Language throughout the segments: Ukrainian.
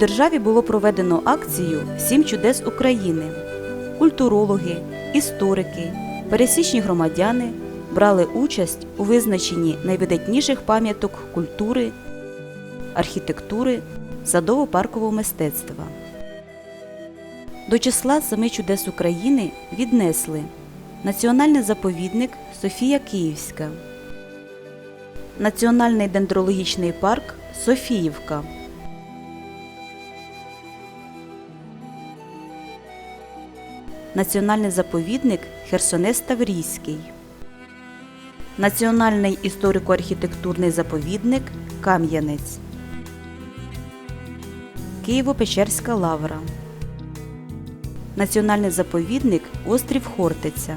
державі було проведено акцію Сім чудес України. Культурологи, історики, пересічні громадяни брали участь у визначенні найвидатніших пам'яток культури, архітектури, садово-паркового мистецтва. До числа семи чудес України віднесли Національний заповідник Софія Київська, Національний дендрологічний парк Софіївка. Національний заповідник Херсонес Таврійський, Національний історико-архітектурний заповідник Кам'янець, Києво-Печерська лавра, Національний заповідник Острів Хортиця,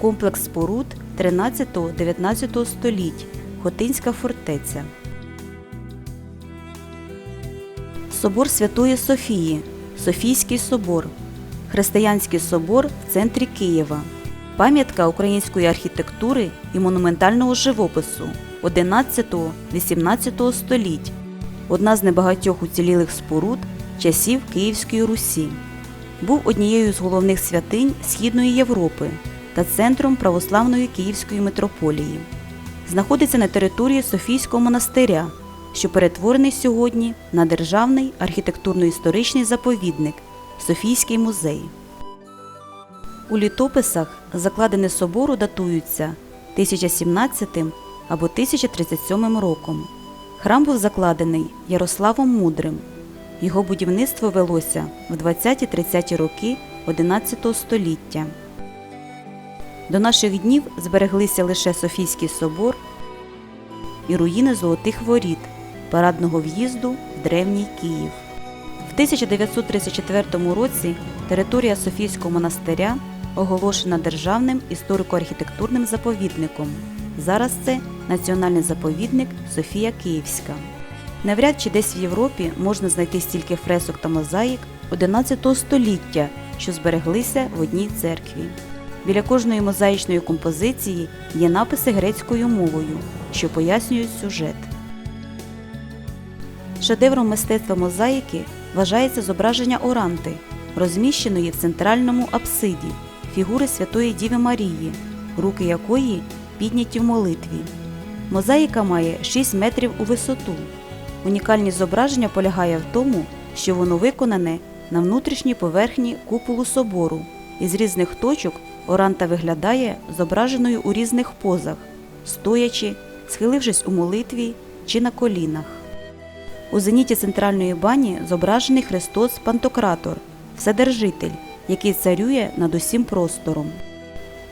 Комплекс споруд 13-19 століть Хотинська фортеця. Собор Святої Софії, Софійський собор, Християнський собор в центрі Києва, пам'ятка української архітектури і монументального живопису 11-18 століть, одна з небагатьох уцілілих споруд часів Київської Русі. Був однією з головних святинь Східної Європи та центром православної Київської митрополії. Знаходиться на території Софійського монастиря, що перетворений сьогодні на державний архітектурно-історичний заповідник Софійський музей. У літописах закладини собору датуються 1017 або 1037 роком. Храм був закладений Ярославом Мудрим. Його будівництво велося в 20-30 роки XI століття. До наших днів збереглися лише Софійський собор і руїни Золотих воріт, парадного в'їзду в древній Київ. В 1934 році територія Софійського монастиря оголошена державним історико-архітектурним заповідником. Зараз це Національний заповідник Софія Київська. Навряд чи десь в Європі можна знайти стільки фресок та мозаїк 11 століття, що збереглися в одній церкві. Біля кожної мозаїчної композиції є написи грецькою мовою, що пояснюють сюжет. Шедевром мистецтва мозаїки вважається зображення Оранти, розміщеної в центральному апсиді фігури Святої Діви Марії, руки якої підняті в молитві. Мозаїка має 6 метрів у висоту. Унікальність зображення полягає в тому, що воно виконане на внутрішній поверхні куполу собору, і з різних точок Оранта виглядає зображеною у різних позах, стоячи, схилившись у молитві чи на колінах. У зеніті центральної бані зображений Христос Пантократор, Вседержитель, який царює над усім простором.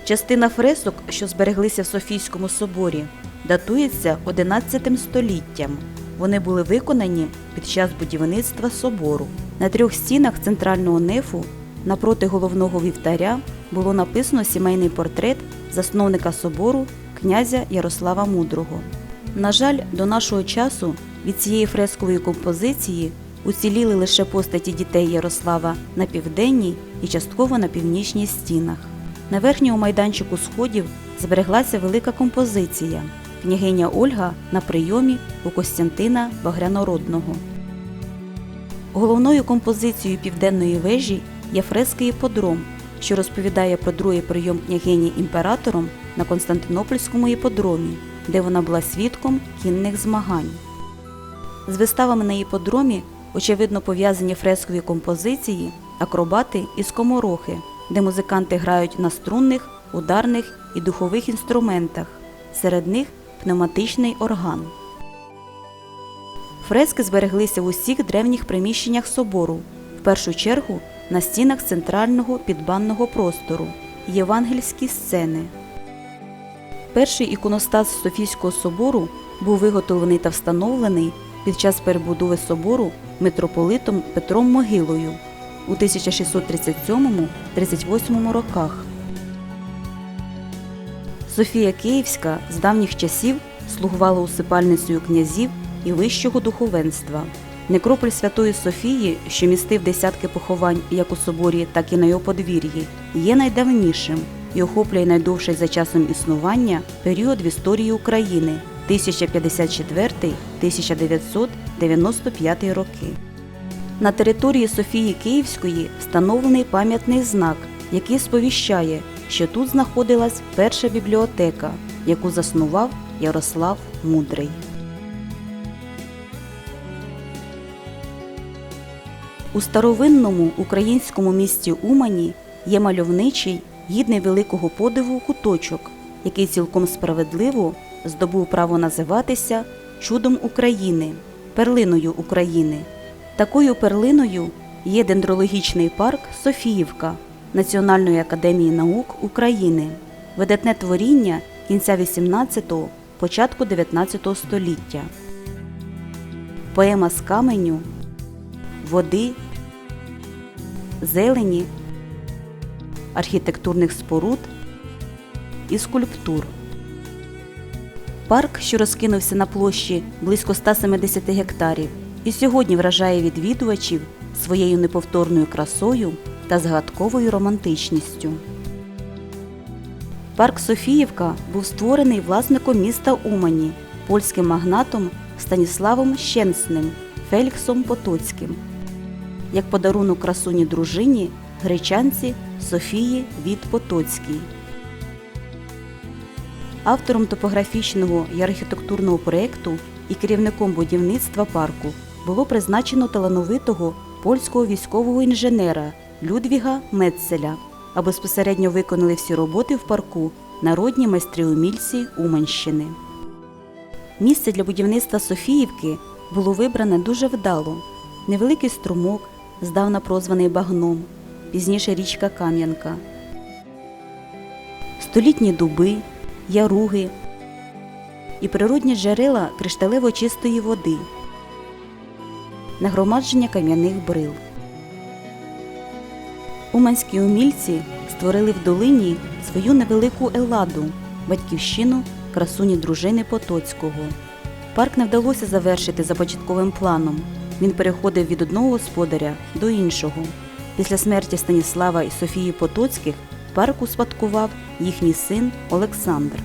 Частина фресок, що збереглися в Софійському соборі, датується XI століттям. Вони були виконані під час будівництва собору. На трьох стінах центрального нефу напроти головного вівтаря було написано сімейний портрет засновника собору князя Ярослава Мудрого. На жаль, до нашого часу від цієї фрескової композиції уціліли лише постаті дітей Ярослава на південній і частково на північній стінах. На верхньому майданчику сходів збереглася велика композиція княгиня Ольга на прийомі у Костянтина Багрянородного. Головною композицією південної вежі є фреска іподром, що розповідає про другий прийом княгині імператором на Константинопольському іподромі, де вона була свідком кінних змагань. З виставами на іподромі очевидно пов'язані фрескові композиції, акробати і скоморохи, де музиканти грають на струнних, ударних і духових інструментах, серед них пневматичний орган. Фрески збереглися в усіх древніх приміщеннях собору, в першу чергу на стінах центрального підбанного простору євангельські сцени. Перший іконостас Софійського собору був виготовлений та встановлений під час перебудови собору митрополитом Петром Могилою у 1637-38 роках. Софія Київська з давніх часів слугувала усипальницею князів і вищого духовенства. Некрополь Святої Софії, що містив десятки поховань як у соборі, так і на його подвір'ї, є найдавнішим і охоплює найдовший за часом існування період в історії України 1054-1995 роки. На території Софії Київської встановлений пам'ятний знак, який сповіщає, що тут знаходилась перша бібліотека, яку заснував Ярослав Мудрий. У старовинному українському місті Умані є мальовничий, гідний великого подиву куточок, який цілком справедливо здобув право називатися чудом України, перлиною України. Такою перлиною є дендрологічний парк Софіївка Національної академії наук України, видатне творіння кінця 18-го, початку 19 століття. Поема з каменю, води, зелені, архітектурних споруд і скульптур. Парк, що розкинувся на площі близько 170 гектарів, і сьогодні вражає відвідувачів своєю неповторною красою та згадковою романтичністю. Парк Софіївка був створений власником міста Умані, польським магнатом Станіславом Щенсним Феліксом Потоцьким, як подарунок красуні дружині гречанці Софії від Потоцькій. Автором топографічного і архітектурного проєкту і керівником будівництва парку було призначено талановитого польського військового інженера Людвіга Метцеля, а безпосередньо виконали всі роботи в парку народні майстри умільці Уманщини. Місце для будівництва Софіївки було вибране дуже вдало. Невеликий струмок, здавна прозваний багном, пізніше річка Кам'янка, столітні дуби, яруги і природні джерела кришталево чистої води, нагромадження кам'яних брил. Уманські умільці створили в долині свою невелику еладу, батьківщину красуні дружини Потоцького. Парк не вдалося завершити за початковим планом. Він переходив від одного господаря до іншого. Після смерті Станіслава і Софії Потоцьких парк успадкував їхній син Олександр.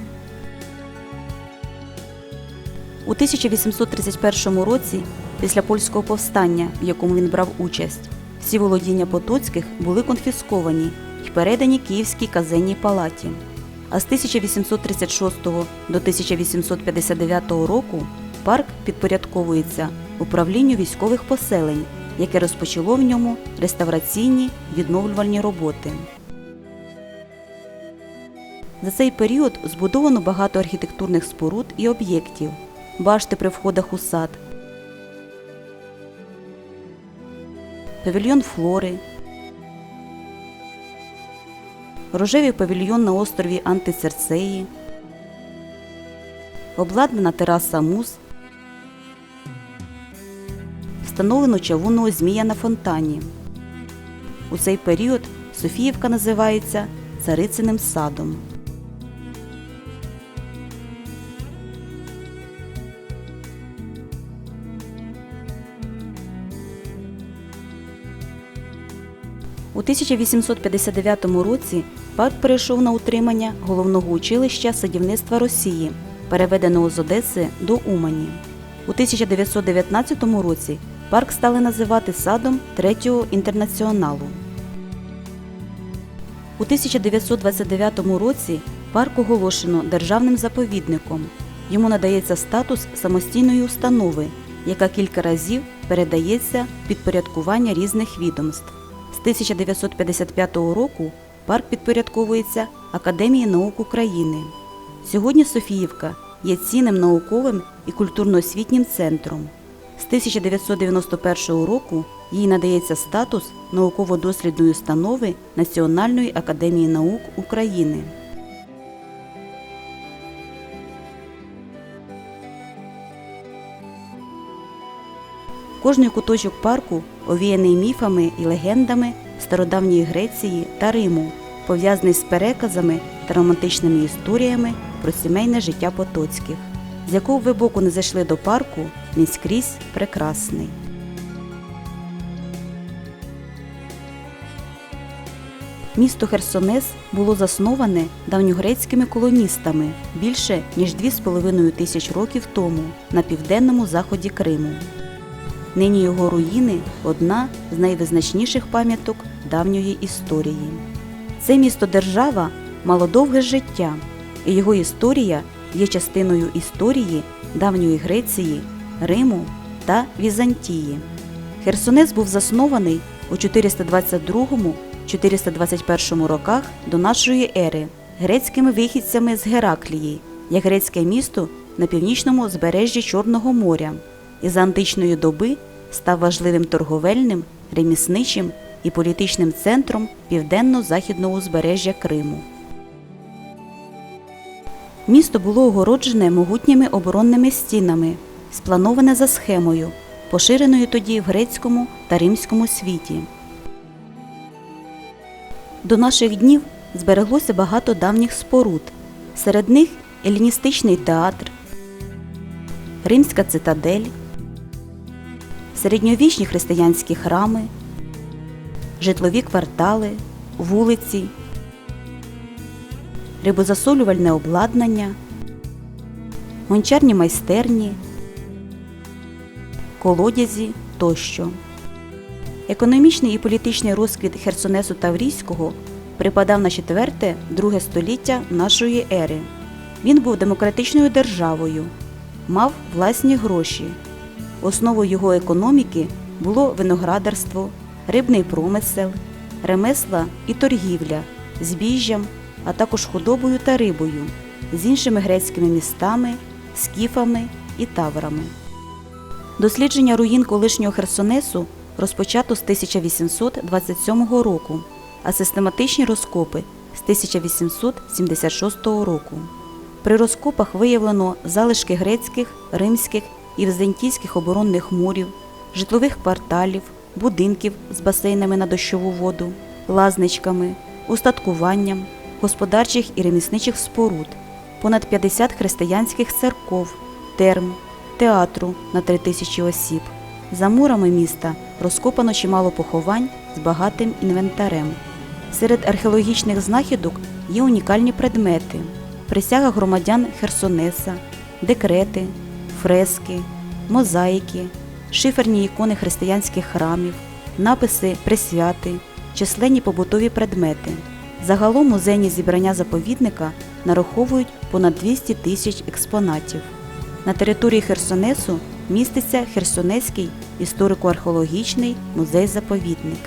У 1831 році, після польського повстання, в якому він брав участь, всі володіння Потоцьких були конфісковані і передані Київській казенній палаті. А з 1836 до 1859 року парк підпорядковується управлінню військових поселень, яке розпочало в ньому реставраційні відновлювальні роботи. За цей період збудовано багато архітектурних споруд і об'єктів, башти при входах у сад, павільйон флори, рожевий павільйон на острові Антицерцеї, обладнана тераса муз, встановлено чавунного змія на фонтані. У цей період Софіївка називається Царициним садом. 1859 році парк перейшов на утримання головного училища садівництва Росії, переведеного з Одеси до Умані. У 1919 році парк стали називати садом третього інтернаціоналу. У 1929 році парк оголошено державним заповідником. Йому надається статус самостійної установи, яка кілька разів передається в підпорядкування різних відомств. З 1955 року парк підпорядковується Академії наук України. Сьогодні Софіївка є цінним науковим і культурно-освітнім центром. З 1991 року їй надається статус науково-дослідної установи Національної академії наук України. Кожний куточок парку овіяний міфами і легендами стародавньої Греції та Риму, пов'язаний з переказами та романтичними історіями про сімейне життя Потоцьких. З якого ви боку не зайшли до парку, він скрізь прекрасний. Місто Херсонес було засноване давньогрецькими колоністами більше ніж 2,5 тисяч років тому на південному заході Криму. Нині його руїни одна з найвизначніших пам'яток давньої історії. Це місто держава мало довге життя, і його історія є частиною історії давньої Греції, Риму та Візантії. Херсонес був заснований у 422-421 роках до нашої ери грецькими вихідцями з Гераклії, як грецьке місто на північному збережжі Чорного моря, і за античної доби став важливим торговельним, ремісничим і політичним центром південно-західного узбережжя Криму. Місто було огороджене могутніми оборонними стінами, сплановане за схемою, поширеною тоді в грецькому та римському світі. До наших днів збереглося багато давніх споруд. Серед них еліністичний театр, римська цитадель, середньовічні християнські храми, житлові квартали, вулиці, рибозасолювальне обладнання, гончарні майстерні, колодязі тощо. Економічний і політичний розквіт Херсонесу Таврійського припадав на 4-2 століття нашої ери. Він був демократичною державою, мав власні гроші. Основою його економіки було виноградарство, рибний промисел, ремесла і торгівля, збіжжям, а також худобою та рибою, з іншими грецькими містами, скіфами і таврами. Дослідження руїн колишнього Херсонесу розпочато з 1827 року, а систематичні розкопи з 1876 року. При розкопах виявлено залишки грецьких, римських і візантійських оборонних мурів, житлових кварталів, будинків з басейнами на дощову воду, лазничками, устаткуванням, господарчих і ремісничих споруд, понад 50 християнських церков, терм, театру на 3 тисячі осіб. За мурами міста розкопано чимало поховань з багатим інвентарем. Серед археологічних знахідок є унікальні предмети: присяга громадян Херсонеса, декрети, фрески, мозаїки, шиферні ікони християнських храмів, написи присвяти, численні побутові предмети. Загалом музейні зібрання заповідника нараховують понад 200 тисяч експонатів. На території Херсонесу міститься Херсонеський історико-археологічний музей-заповідник.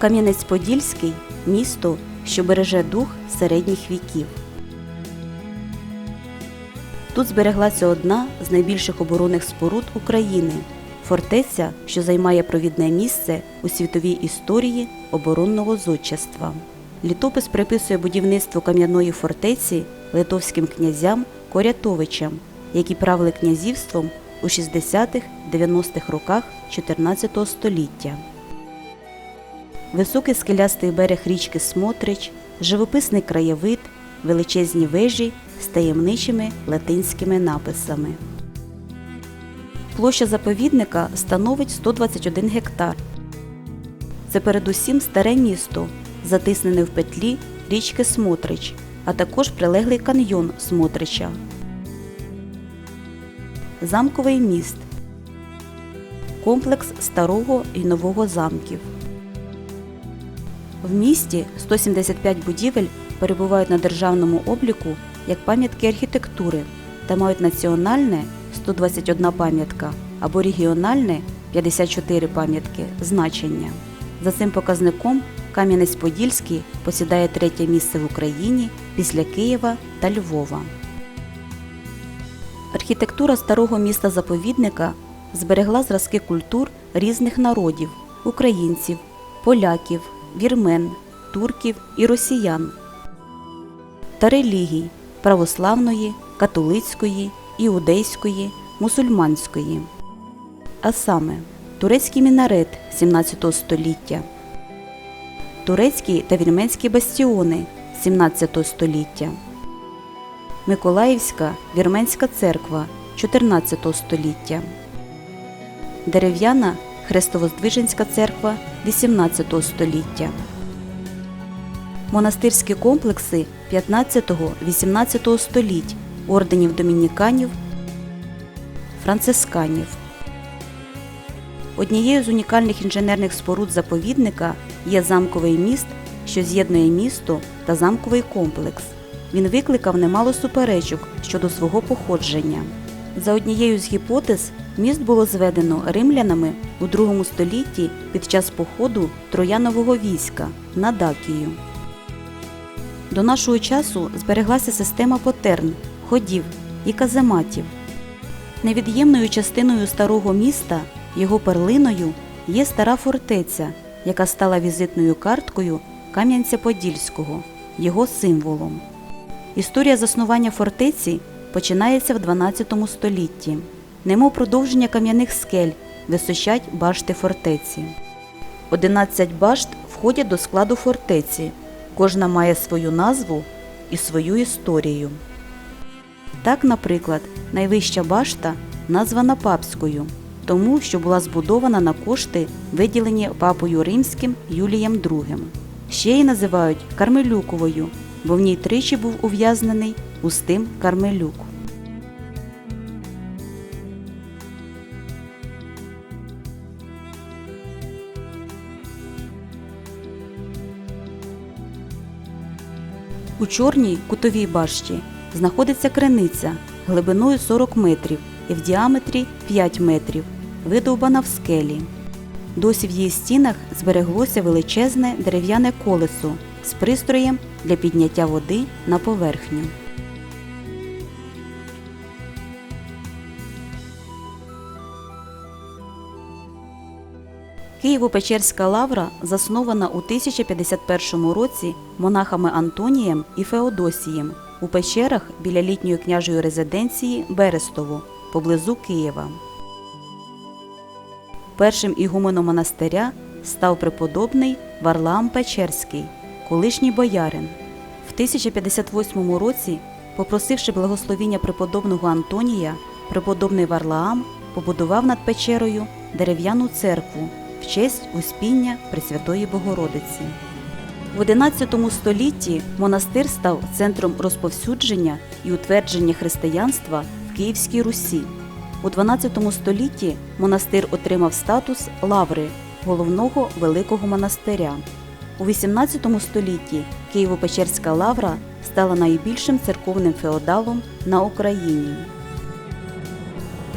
Кам'янець-Подільський місто, що береже дух середніх віків. Тут збереглася одна з найбільших оборонних споруд України фортеця, що займає провідне місце у світовій історії оборонного зодчества. Літопис приписує будівництво кам'яної фортеці литовським князям Корятовичам, які правили князівством у 60-90-х роках 14 століття. Високий скелястий берег річки Смотрич, живописний краєвид, величезні вежі з таємничими латинськими написами. Площа заповідника становить 121 гектар. Це передусім старе місто, затиснене в петлі річки Смотрич, а також прилеглий каньйон Смотрича. Замковий міст. Комплекс старого і нового замків. В місті 175 будівель перебувають на державному обліку як пам'ятки архітектури та мають національне 121 пам'ятка або регіональне 54 пам'ятки значення. За цим показником Кам'янець-Подільський посідає третє місце в Україні після Києва та Львова. Архітектура старого міста заповідника зберегла зразки культур різних народів українців, поляків, вірмен, турків і росіян та релігій православної, католицької, іудейської, мусульманської. А саме турецький мінарет 17 століття, турецькі та вірменські бастіони 17 століття, Миколаївська вірменська церква 14 століття, дерев'яна Хрестовоздвиженська церква 18 століття. Монастирські комплекси 15-18 століть орденів домініканів, францисканів. Однією з унікальних інженерних споруд заповідника є замковий міст, що з'єднує місто та замковий комплекс. Він викликав немало суперечок щодо свого походження. За однією з гіпотез, міст було зведено римлянами у другому столітті під час походу троянового війська на Дакію. До нашого часу збереглася система потерн, ходів і казематів. Невід'ємною частиною старого міста, його перлиною, є стара фортеця, яка стала візитною карткою Кам'янця-Подільського, його символом. Історія заснування фортеці починається в 12 столітті. Немов продовження кам'яних скель височать башти фортеці. 11 башт входять до складу фортеці. Кожна має свою назву і свою історію. Так, наприклад, найвища башта названа папською, тому що була збудована на кошти, виділені папою римським Юлієм II. Ще її називають Кармелюковою, бо в ній тричі був ув'язнений Устим Кармелюк. Чорній кутовій башті знаходиться криниця глибиною 40 метрів і в діаметрі 5 метрів, видовбана в скелі. Досі в її стінах збереглося величезне дерев'яне колесо з пристроєм для підняття води на поверхню. Києво-Печерська лавра заснована у 1051 році монахами Антонієм і Феодосієм у печерах біля літньої княжої резиденції Берестово поблизу Києва. Першим ігуменом монастиря став преподобний Варлаам Печерський, колишній боярин. В 1058 році, попросивши благословіння преподобного Антонія, преподобний Варлаам побудував над печерою дерев'яну церкву в честь Успіння Пресвятої Богородиці. В XI столітті монастир став центром розповсюдження і утвердження християнства в Київській Русі. У XII столітті монастир отримав статус лаври головного великого монастиря. У XVIII столітті Києво-Печерська лавра стала найбільшим церковним феодалом на Україні.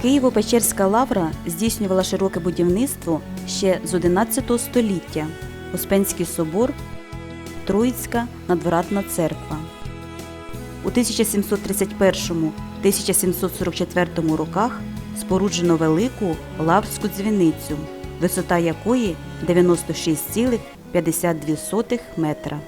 Києво-Печерська лавра здійснювала широке будівництво ще з XI століття. Успенський собор, Троїцька надвратна церква. У 1731-1744 роках споруджено велику лаврську дзвіницю, висота якої 96,52 метра.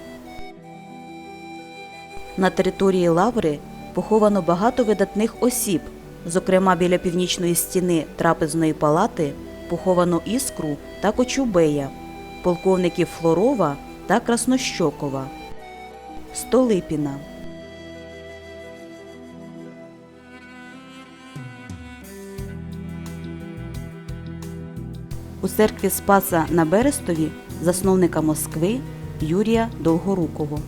На території лаври поховано багато видатних осіб. Зокрема, біля північної стіни трапезної палати поховано іскру та Кочубея, полковників Флорова та Краснощокова, Столипіна. У церкві Спаса на Берестові засновника Москви Юрія Довгорукого.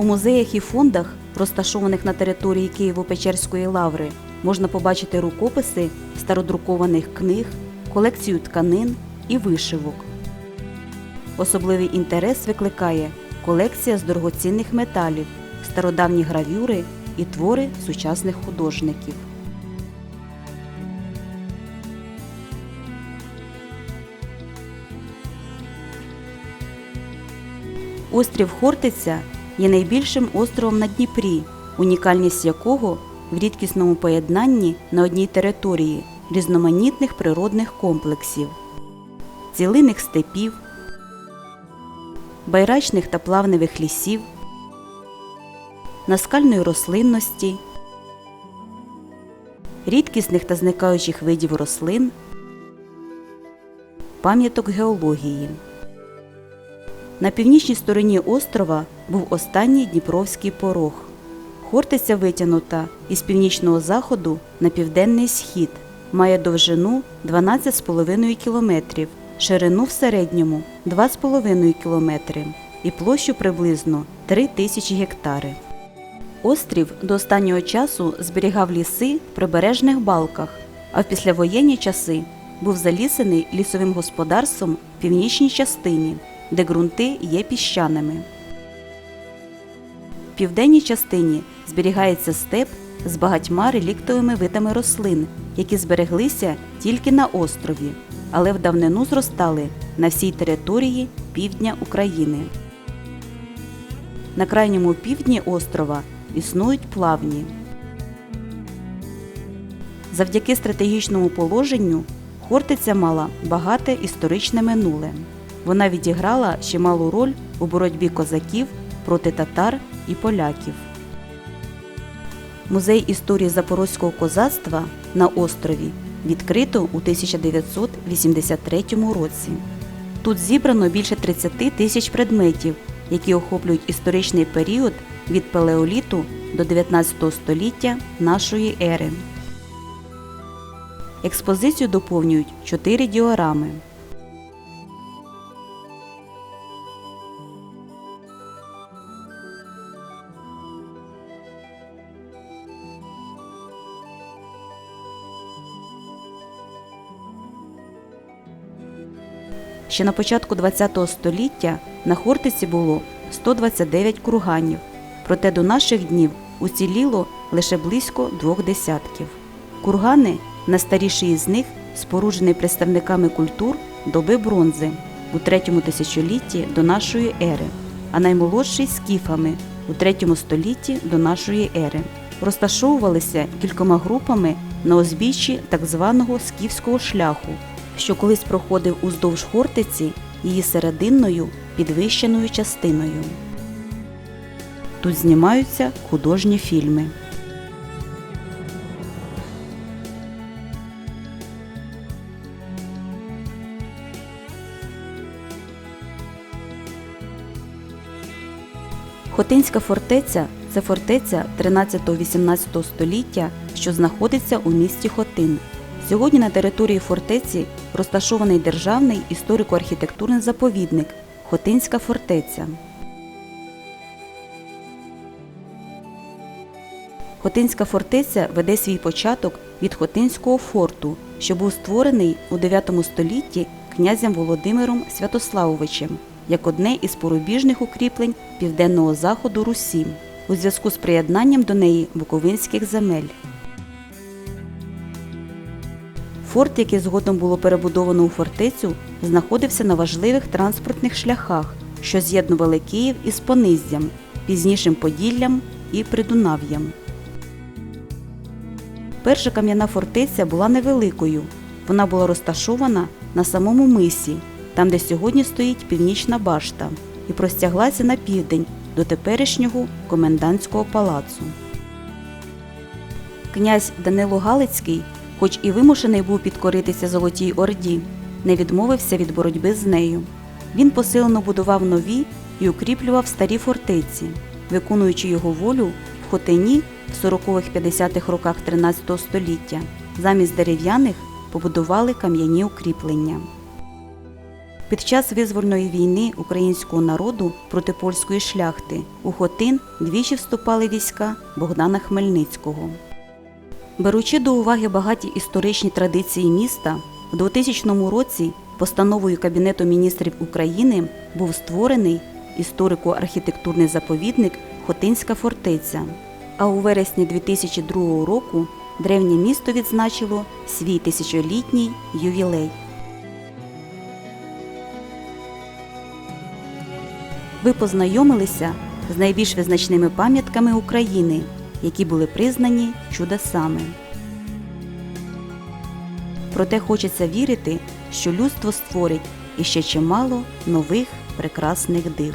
У музеях і фондах, розташованих на території Києво-Печерської лаври, можна побачити рукописи стародрукованих книг, колекцію тканин і вишивок. Особливий інтерес викликає колекція з дорогоцінних металів, стародавні гравюри і твори сучасних художників. Острів Хортиця є найбільшим островом на Дніпрі, унікальність якого в рідкісному поєднанні на одній території різноманітних природних комплексів, цілиних степів, байрачних та плавневих лісів, наскальної рослинності, рідкісних та зникаючих видів рослин, пам'яток геології. На північній стороні острова був останній Дніпровський порог. Хортиця витягнута із північного заходу на південний схід, має довжину 12,5 км, ширину в середньому 2,5 км і площу приблизно 3 тисячі гектари. Острів до останнього часу зберігав ліси в прибережних балках, а в післявоєнні часи був залісений лісовим господарством в північній частині, де ґрунти є піщаними. В південній частині зберігається степ з багатьма реліктовими видами рослин, які збереглися тільки на острові, але в давнину зростали на всій території півдня України. На крайньому півдні острова існують плавні. Завдяки стратегічному положенню Хортиця мала багате історичне минуле. Вона відіграла чималу роль у боротьбі козаків проти татар і поляків. Музей історії запорозького козацтва на острові відкрито у 1983 році. Тут зібрано більше 30 тисяч предметів, які охоплюють історичний період від палеоліту до 19 століття нашої ери. Експозицію доповнюють чотири діорами. Ще на початку ХХ століття на Хортиці було 129 курганів, проте до наших днів уціліло лише близько двох десятків. Кургани, найстаріший із них, споруджений представниками культур доби бронзи у третьому тисячолітті до нашої ери, а наймолодший скіфами у третьому столітті до нашої ери. Розташовувалися кількома групами на узбіччі так званого скіфського шляху, що колись проходив уздовж Хортиці її серединною підвищеною частиною. Тут знімаються художні фільми. Хотинська фортеця це фортеця 13-18 століття, що знаходиться у місті Хотин. Сьогодні на території фортеці розташований державний історико-архітектурний заповідник Хотинська фортеця. Хотинська фортеця веде свій початок від Хотинського форту, що був створений у 9 столітті князем Володимиром Святославовичем як одне із порубіжних укріплень південного заходу Русі у зв'язку з приєднанням до неї буковинських земель. Форт, який згодом було перебудовано у фортецю, знаходився на важливих транспортних шляхах, що з'єднували Київ із Пониззям, пізнішим Поділлям і Придунав'ям. Перша кам'яна фортеця була невеликою. Вона була розташована на самому мисі, там де сьогодні стоїть північна башта, і простяглася на південь до теперішнього комендантського палацу. Князь Данило Галицький, хоч і вимушений був підкоритися Золотій Орді, не відмовився від боротьби з нею. Він посилено будував нові і укріплював старі фортеці, виконуючи його волю в Хотині в 40-50-х роках 13 століття. Замість дерев'яних побудували кам'яні укріплення. Під час визвольної війни українського народу проти польської шляхти у Хотин двічі вступали війська Богдана Хмельницького. Беручи до уваги багаті історичні традиції міста, в 2000 році постановою Кабінету міністрів України був створений історико-архітектурний заповідник Хотинська фортеця. А у вересні 2002 року древнє місто відзначило свій тисячолітній ювілей. ви познайомилися з найбільш визначними пам'ятками України, які були признані чудесами. Проте хочеться вірити, що людство створить іще чимало нових прекрасних див.